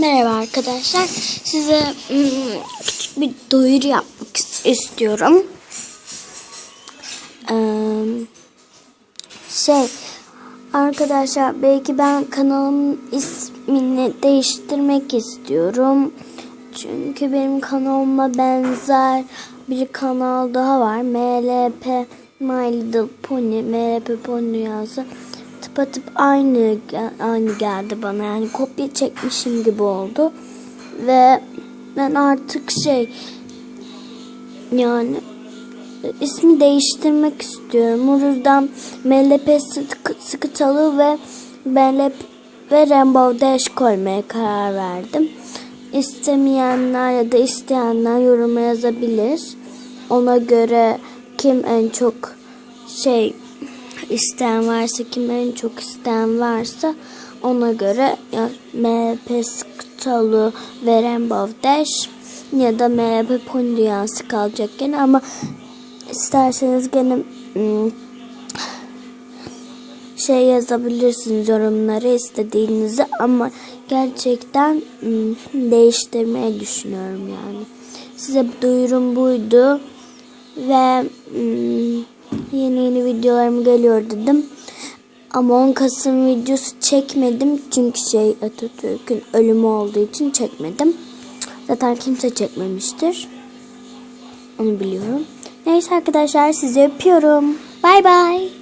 Merhaba arkadaşlar. Size ım, küçük bir duyuru yapmak istiyorum. Şey arkadaşlar belki ben kanalımın ismini değiştirmek istiyorum. Çünkü benim kanalıma benzer bir kanal daha var. MLP My Little Pony, MLP Pony Dünyası tıpatıp aynı aynı geldi bana yani kopya çekmişim gibi oldu ve ben artık şey yani ismi değiştirmek istiyorum. O yüzden MLP sıkı, sıkıtalı ve MLP ve Rainbow Dash koymaya karar verdim. İstemeyenler ya da isteyenler yoruma yazabilir. Ona göre kim en çok şey isteyen varsa kim en çok isteyen varsa ona göre ya MHP Sktalu ve Rainbow ya da MHP Pony Dünyası kalacak gene ama isterseniz gene ım, şey yazabilirsiniz yorumlara istediğinizi ama gerçekten ım, değiştirmeyi düşünüyorum yani. Size duyurum buydu ve ım, yeni yeni videolarım geliyor dedim. Ama 10 Kasım videosu çekmedim çünkü şey Atatürk'ün ölümü olduğu için çekmedim. Zaten kimse çekmemiştir. Onu biliyorum. Neyse arkadaşlar sizi öpüyorum. Bay bay.